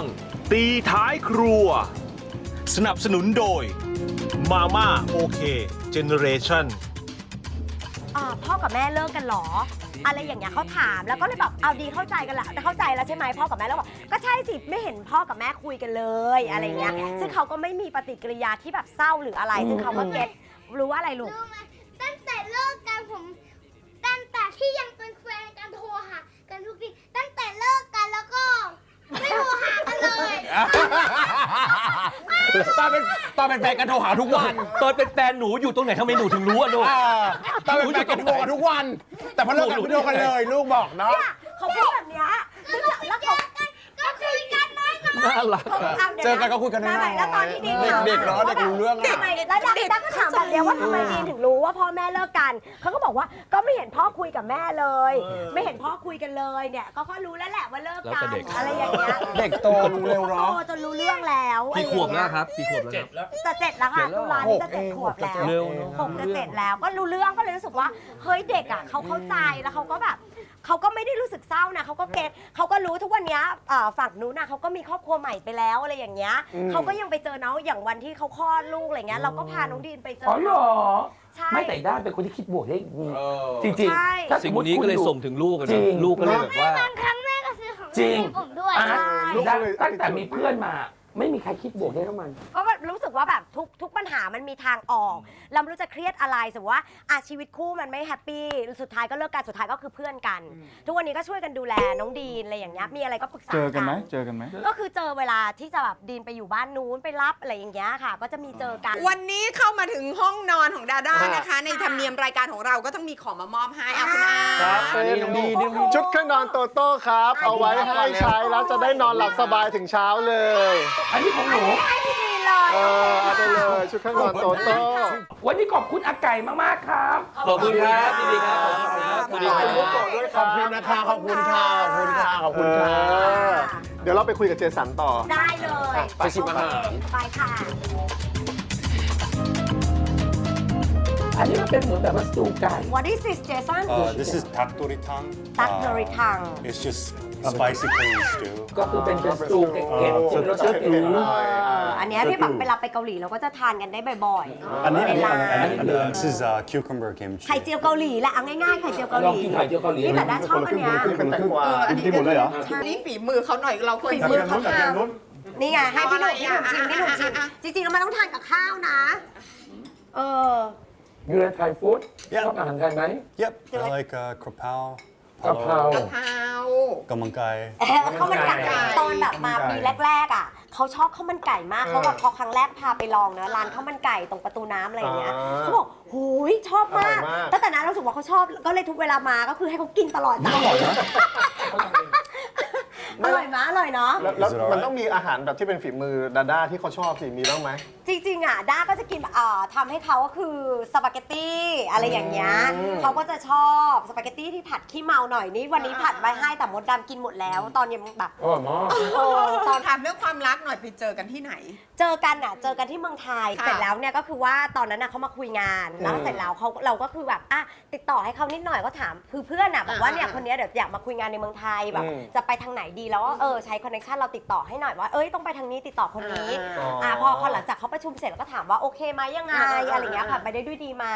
ง ตีท้ายครัว สนับสนุนโดย มาม่าโอเคเจเนเรชั่น อ่าพ่อกับแม่เลิกกันเหรอ อะไรอย่างเงี้ยเขาถามแล้วก็เลยแบบเอาดีเข้าใจกันละเข้าใจแล้วใช่ไหมพ่อกับแม่แล้วบอกก็ใช่สิไม่เห็นพ่อกับแม่คุยกันเลยอะไรเงี้ยซึ่งเขาก็ไม่มีปฏิกิริยาที่แบบเศร้าหรืออะไร ซึ่งเขาก็เก็ตรู้ว่าอะไรลูกรู้ไหมตั้งแต่เลิกกันผมตั้งแต่ที่ยังเป็นแฟนกันโทรหากันทุกทีตั้งแต่เลิกกันแล้วก็ ไม่โทรหากันเลย ตอนเป็นตอนเป็นแฟนกันโทรหาทุกวันตอนเป็นแฟนหนูอยู่ตรงไหนทำไมหนูถึงรู้อะลูก อ่าตอนเป็นแฟนกันโทรกันทุกวัน แต่พอเลิกกันไม่โทรกันเลย ลูกบอกเนาะ เนี่ยเขาพูดแบบเนี้ยซึ่งแล้วเขา ก็คุยกัน น้อยหน่อยน่ารักเขาาดี๋ยวะเจอกันก็คุยกันน้อยๆไม่แล้วตอนที่ดีนถามเด็กๆเนอะเด็กรู้เรื่องอะ ทำไมแล้วดักดักก็ถามแบบเนี้ยว่าทำไมดีนถึงรู้ว่าพ่อแม่เลิกกัน เขาก็บอกว่าก็ไม่เห็นพ่อคุยกับแม่เลย ไม่เห็นพ่อคุยกันเลยเนี่ยก็ก็รู้แล้วแหละว่าเลิกกันแล้วแต่เด็ก อะไรอย่างเงี้ยเด็กโตรู้เร็วโตเนาะ จนรู้เรื่องแล้วกี่ขวบแล้วอะไอย่างเงี้ยครับกี่ขวบแล้วครับจะเจ็ดแล้วค่ะเจ็ดแล้วตุลาหนี้กจะเจ็ดเองขวบแล้วหกจะเจ็ดเร็วเนอะ หกจะเจ็ดแล้วก็รู้เรื่องก็เลยรู้สึกว่า เฮ้ยเด็กอะเขาเข้าใจแล้วเขาก็แบบ เขาก็ไม่ได้รู้สึกเศร้านะเขาก็เก็ตเขาก็รู้ทุกวันเนี้ยเอ่อฝั่งนู้นนะเขาก็มีครอบครัวใหม่ไปแล้วอะไรอย่างเงี้ยเขาก็ยังไปเจอน้องอย่างวันที่เขาคลอดลูกอะไรเงี้ยเราก็พาน้องดีนไปเจออ๋อเหรอ ใช่ ไม่แต่ด้านเป็นคนที่คิดบวกได้ดีเออ จริงใช่ ๆถ้าสสิ่มงมตินี้ก็เลยคุณอส่งถึงลูกกันจรินะง ลูกก็เลยแบบว่า บางครั้งแม่ก็ซื้อของจริง ให้ผมด้วย อาร์ตใช่ตั้งตั้งแต่มีเพื่อนมา ไม่มีใครคิดบวกได้เท่ามันก็แบบ รู้สึกว่าแบบทุกทุกปัญหามันมีทางออก เราไม่รู้จะเครียดอะไรสมมติว่าอาชีวิตคู่มันไม่แฮปปี้สุดท้ายก็เลิกกันสุดท้ายก็คือเพื่อนกัน ทุกวันนี้ก็ช่วยกันดูแลน้องดีนอะไรอย่างเงี้ยมีอะไรก็ปรึกษา เจอกันไหมเจอกันไหม ก็คือเจอเวลาที่จะแบบดีนไปอยู่บ้านนู้นไปรับอะไรอย่างเงี้ยค่ะ ก็จะมีเจอกัน วันนี้เข้ามาถึงห้องนอนของดาด้านะคะ ในธรรมเนียมรายการของเราก็ต้องมีของมามอบให้เอาคุณอาครับอันนี้น้องดีน้องดีชุดเครื่องนอนโตโต้ครับ เอาไว้ให้ใช้แล้วจะได้นอนหลับสบายถึงเช้าเลย อันนี้ของหนู ให้พี่ดีน เลยเออเอาไปเลยชุดเครื่องนอนโตโต้วันนี้ขอบคุณอาไก่มากๆครับ ขอบคุณครับยินดีครับขอบคุณครับขอบคุณด้วยขอบคุณนะคะขอบคุณค่ะขอบคุณค่ะขอบเอคุณค่ะอเดี๋ยวเราไปคุยกับเจสันต่อ ได้เลยไปชิมอาหารโเคไปค่ะอันนี้มันเป็นเหมือนแบบว่าสตูไก่ What is this Jason Uh, this is takdoritang. ตักเดริทัง It's just spicy Korean stew. ก็คือเป็นเป็นสตูเก็บๆที่รสชาติเผ็ดๆหน่อยอันเนี้ยที่แบบเวลาไปเกาหลีเราก็จะทานกันได้บ่อยๆอันนี้ในร้าน And this is uh, cucumber kimchi. ไข่เจียวเกาหลีแหละเอาง่ายๆไข่เจียวเกาหลองลีกินไข่เจียวเกาหลี นี่แต่ด้าชอบอันเนี้ยเป็นแตงกวาอันนี้กินหมดเลยเหรออันนี้ฝีมือเขาหน่อยเราควรฝีมือเขาททำำนี่ไงให้พี่หนุ่มพี่หนุ่มชิมพี่หนุ่มชิมอะอะอะจริงๆแล้วมันต้องทานกับข้าวนะ เออ ยูเรนไทยฟู้ดชอบอาหารไทยไหม Yep, I like uh, krapao, กะเพรา palo, พาว gamangai. เออข้าวมันไก่ไก่ ตอนแบบมาปีแรก ๆ อะเขาชอบข้าวมันไก่มากเขาแบบพอครั้งแรกพาไปลองนะร้านข้าวมันไก่ตรงประตูน้ำอะไรอย่างเงี้ยอ่าเขาบอกหูยชอบมากอร่อยมาก ตั้งแต่นั้นเรารู้สึกว่าเขาชอบก็เลยทุกเวลามาก็คือให้เขากินตลอดอร่อยนะ อร่อยมะอร่อยเนาะ แล้วแล้วมันต้องมีอาหารแบบที่เป็นฝีมือดาด้าที่เขาชอบสิมีบ้างไหม จริงๆอะด้าก็จะกินเอ่อทำให้เขาก็คือสปาเกตตี้อะไรอย่างเงี้ยอืมเขาก็จะชอบสปาเกตตี้ที่ผัดขี้เมาหน่อยนี่วันนี้ผัดไว้ให้แต่มดดำกินหมดแล้ว ตอนยังแบบอร่อยมากเออตอนถามเรื่องความรักหน่อยไปเจอกันที่ไหน เจอกันอะเจอกันที่เมืองไทยค่ะ เสร็จแล้วเนี่ยก็คือว่าตอนนั้นน่ะเขามาคุยงานแล้วเสร็จแล้วเขาเราก็คือแบบอะติดต่อให้เขานิดหน่อยก็ถามคือเพื่อนอะบอกว่าเนี่ยคนเนี้ยเดี๋ยวอยากมาคุยงานในเมืองไทยแบบอืม จะไปทางไหนดีแล้วก็เออใช้คอนเนคชันเราติดต่อให้หน่อยว่าเอ้ยต้องไปทางนี้ติดต่อคนนี้อ๋ออ่อ่าพอพอหลังจากเขาประชุมเสร็จเราก็ถามว่าโอเคไหมยังไงอ่าอ่าอะไรเงี้ยผ่านไปได้ด้วยดีไหม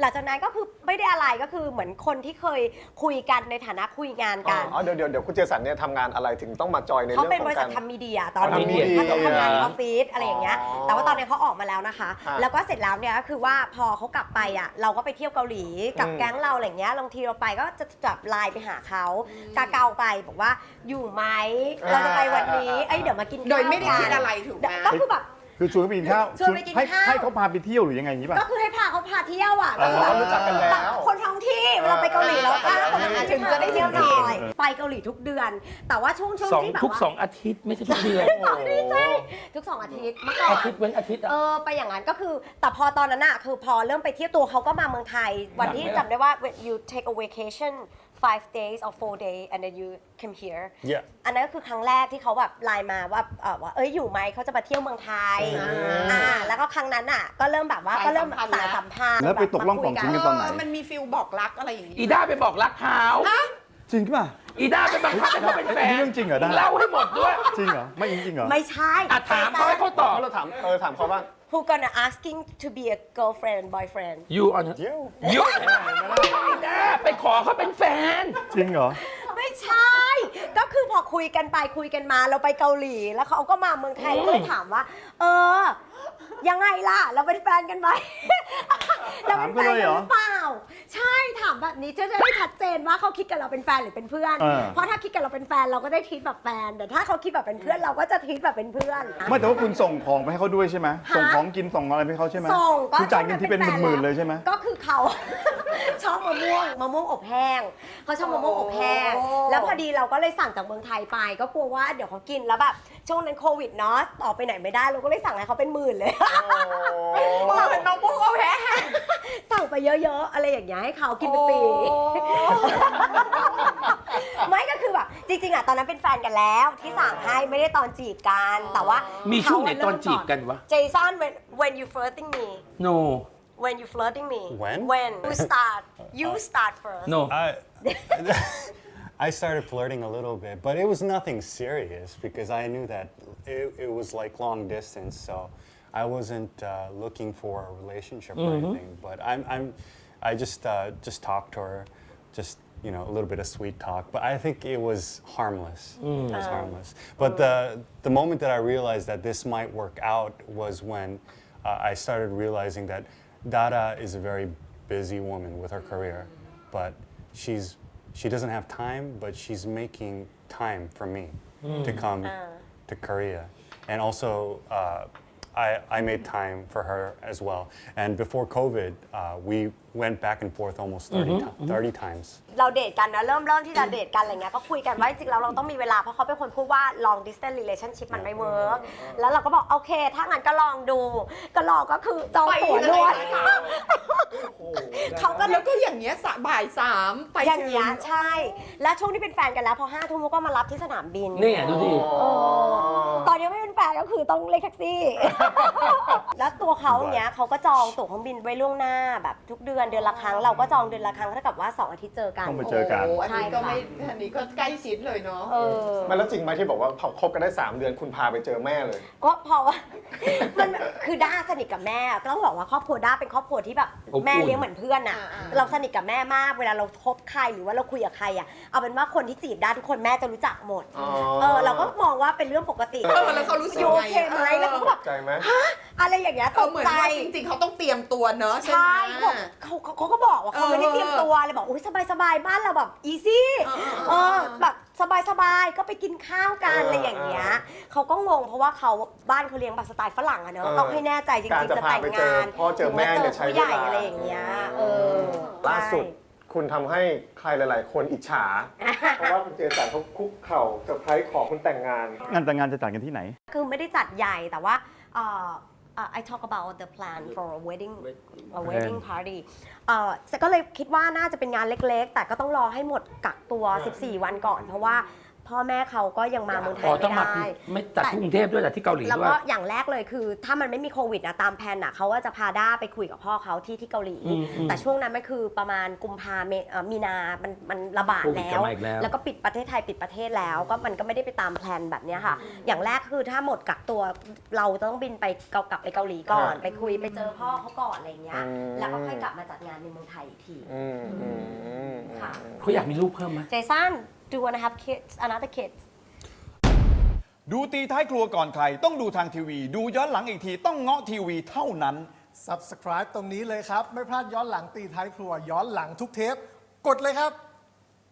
หลังจากนั้นก็คือไม่ได้อะไรก็คือเหมือนคนที่เคยคุยกันในฐานะคุยงานกัน อ๋อเดี๋ยวเดี๋ยวเดี๋ยวคุณเจสันเนี่ยทำงานอะไรถึงต้องมาจอยในเขาเรื่องเป็นขบองริษักาทร ทำมีเดียตอนนี้ทำมีเดีย เขาทำงานในออฟฟิศอะไรอย่างเงี้ย อ๋อแต่ว่าตอนนี้เขาออกมาแล้วนะคะ ฮะแล้วก็เสร็จแล้วเนี่ยก็คือว่าพอเขากลับไปอะเราก็ไปเที่ยวเกาหลีกับอืมแก๊งเราอะไรเงี้ยบางทีเราไปก็จะจับไลน์ไปหาเขากาเกาไปบอกว่าอยู่ไหมเราจะไปวันนี้เอ้ยเดี๋ยวมากินข้าวโดยไม่ได้คิดกันอะไรถูกไหม ก็คือแบบ คือชวนไปกินข้าวชวนไปกินให้ข้าว ให้เขาพาไปเที่ยวหรือยังไงอย่างนี้ป่ะ ก็คือให้พาเขาพาเที่ยวอะก็คืออ๋แบอบรู้จักกันแล้วแบบคนท้องที่เวลาไปเกาหลีแล้วก็เออเออถึงจะได้เที่ยวหน่อยไปเกาหลีทุกเดือน แต่ว่าช่วงช่วงสองที่แบบทุกว่าสองอาทิตย์ไม่ใช่ทุกเดือนสองดีใจทุกสองอาทิตย์เมื่อก่อนอาทิตย์เว้นอาทิตย์อะ เออไปอย่างนั้นก็คือแต่พอตอนนั้นอะคือพอเริ่มไปเที่ยวตัวเขาก็มาเมืองไทย วันที่หนักไหมล่ะจำได้ว่า when you take a vacation five days or four days and then you come here Yeah. อันนั้นก็คือครั้งแรกที่เขาแบบไลน์มาว่าเออว่าเอ้ยอยู่ไหมเขาจะมาเที่ยวเมืองไทยอ่าแล้วก็ครั้งนั้นอะก็เริ่มแบบว่าก็เริ่มสายสัมพันธ์แล้วไปตกล่องบบปล่องชิ้นกันตอนไหนเออมันมีฟิลบอกรักอะไรอย่างนี้อีด้าไปบอกรักเขาฮะจริงป่ะ อีด้าเป็นบังคับให้เขาเป็นแฟนเรื่องจริงเหรอด้า เล่าให้หมดด้วยจริงเหรอ ไม่จริงเหรอ ไม่ใช่อะถามเขาให้เขาตอบ เราถามเออถามเขาบ้าง who gonna asking to be a girlfriend boyfriend ยูออน You. ยูอีด้าไป ขอเขาเป็นแฟน จริงเหรอ ไม่ใช่ ก็คือพอคุยกันไปคุยกันมาเราไปเกาหลีแล้วเขาก็มาเมืองไทยก็เลยถามว่า เออ ยังไงล่ะ เราเป็นแฟนกันไหม เราเป็นแฟนถามเขาเลยเหรกันอหรือเปล่า ใช่ถามแบบนี้จะได้ชัดเจนว่าเขาคิดกับเราเป็นแฟนหรือเป็นเพื่อน เออ เพราะถ้าคิดกับเราเป็นแฟนเราก็ได้ทีทแบบแฟน แต่ถ้าเขาคิดแบบเป็นเพื่อนเราก็จะทีทแบบเป็นเพื่อน ไม่แต่ว่าคุณส่งของไปให้เขาด้วยใช่ไหมฮะส่งของกินส่งอะไรไปให้เขาใช่ไหมส่งก็คุณจ่ายเงินที่เป็นหมื่นๆเลยใช่ไหม ก็คือเขา ชอบมะม่วงมะม่วงอบแห้งเขาชอบมะม่วงอบแห้งโอ้ แล้วพอดีเราก็เลยสั่งจากเมืองไทยไป ก็กลัวว่าเดี๋ยวเขากินแล้วแบบช่วงนั้นโควิดเนาะต่อไปไหนไม่ได้เราก็เลยสั่งให้เขาเป็นหมื่นเลย เปิดน้องปุ๊กเอาแพ้สั่งไปเยอะๆอะไรอย่างเงี้ยให้เขากินเป็นปี ไม่ก็คือแบบจริงๆอะตอนนั้นเป็นแฟนกันแล้วที่สั่งให้ไม่ได้ตอนจีบกันแต่ว่ามีมีช่วงไหนตอนจีบกันวะ เจสัน when when you flirting me no when you flirting me When? when you start you start first no I, I started flirting a little bit, but it was nothing serious because I knew that it, it was like long distance, so I wasn't uh, looking for a relationship or anything. But I'm, I'm I just uh, just talked to her, just you know a little bit of sweet talk. But I think it was harmless. It was harmless. But the the moment that I realized that this might work out was when uh, I started realizing that Dada is a very busy woman with her career, but she's she doesn't have time, but she's making time for me to come to Korea, and also. Uh, I, I made time for her as well. And before COVID, uh, we went back and forth almost 30, ti- 30 times. เราเดทกันนะเริ่มเริ่มที่จะเดทกันอะไรเงี้ยก็คุยกันว่าจริงๆแล้วเราต้องมีเวลา เพราะเขาเป็นคนพูดว่า long distance relationship มันไม่เวิร์กแล้วเราก็บอก โอเค ถ้างั้นก็ลองดู ก็ลองก็คือจองตั๋วด้วยเขาก็แล้วก็อย่างเงี้ยสะบ่ายสามไป อย่างถึงเงี้ยใช่ แล้วช่วงที่เป็นแฟนกันแล้ว พอห้าทุ่มก็มารับที่สนามบิน นี่ดูสิตอนยังไม่เป็นแฟนก็คือต้องเรียกแท็กซี่แล้วตัวเขาเนี้ยเขาก็จองตั๋วเครื่องบินไว้ล่วงหน้าแบบทุกเดือนเดือนละครั้ง เราก็จองเดือนละครั้งเท่ากับว่าสองอาทิตย์เจอกัน ต้องไปเจอกันโอ้อันนี้ก็ไม่อันนี้ก็ใกล้ชิดเลยเนาะ เออ มันแล้วจริงไหมที่บอกว่าพอคบกันได้ 3 เดือนคุณพาไปเจอแม่เลย ก็เพราะว่า มันคือด้าสนิทกับแม่ก็ต้องบอกว่าครอบครัวด้าเป็นครอบครัวที่แบบอบอุ่น แม่เลี้ยงเหมือนเพื่อนอะ อ่าๆ เราสนิทกับแม่มากเวลาเราคบใครหรือว่าเราคุยกับใครอะเอาเป็นว่าคนที่จีบด้าทุกคนแม่จะรู้จักหมด อ๋อ เออเราก็มอง ว่าเป็นเรื่องปกติเออแล้วเขารู้สึกอยู่โอไงเคไหมแล้วเขาก็แบบใจไหม อะไรอย่างเงี้ยเอตอกเหมือนใจ ว่าจริงๆ เขาต้องเตรียมตัวเนอะใช่ไหม ใช่เขาเขาเขาก็บอกว่าเขาไม่ได้เตรียมตัวเลยบอกอุ้ยสบายสบายๆบ้านเราแบบอีซี่เออเออแบบสบายสบายๆก็ไปกินข้าวกันอะไรอย่างเงี้ยเขาก็งงเพราะว่าเขาบ้านเขาเลี้ยงแบบสไตล์ฝรั่งอะเนอะเออต้องให้แน่ใจจการริงจะๆจะแต่งพาไปเจงาอนพ่อเจอแม่เนี่ยใช้ผู้ใหญ่เวลาอะไรอย่างเงี้ยเออล่าสุดใช่ คุณทำให้ใครหลาย ๆ คนอิจฉา เพราะว่าคุณเจสันเขาคุกเข่าเซอร์ไพรส์ขอคุณแต่งงาน งานแต่งงานจะจัดกันที่ไหน คือไม่ได้จัดใหญ่แต่ว่าเอ่อเอ่อ I talk about the plan for a wedding a wedding party เอ่อก็เลยคิดว่าน่าจะเป็นงานเล็กๆ แต่ก็ต้องรอให้หมดกักตัว 14 วันก่อน เพราะว่า พ่อแม่เขาก็ยังมาเมืองไทอ๋อยต้องไม่มาได้ ไม่จัดที่กรุงเทพด้วยแต่ที่เกาหลีแล้วด้วย ก็อย่างแรกเลยคือ ถ้ามันไม่มีโควิดนะตามแผนอะเขาก็จะพาด้าไปคุยกับพ่อเขาที่ที่เกาหลี อืมอืมแต่ช่วงนั้นมันคือประมาณกุมภาเมเอ่อมีนามันมันระบาดโควิดแล้จะวมาอีกแล้ว แล้วก็ปิดประเทศไทยปิดประเทศแล้ว ก็มันก็ไม่ได้ไปตามแพลนแบบเนี้ยค่ะ อย่างแรกคือถ้าหมดกักตัวเราต้องบินไปเกากลับไปเกาหลีก่อนอ่าไปคุยไปเจอพ่อเขาก่อนอะไรเงี้ยอืม แล้วก็ค่อยกลับมาจัดงานในเมืองไทยอีกที อืมอืมอืม ค่ะ เขาอยากมีลูกเพิ่มไหม เจสัน do you wanna have kids another kids ดูตีท้ายครัวก่อนใคร ต้องดูทางทีวี ดูย้อนหลังอีกทีต้องเงาะทีวีเท่านั้น Subscribe ตรงนี้เลยครับ ไม่พลาดย้อนหลังตีท้ายครัวย้อนหลังทุกเทป กดเลยครับ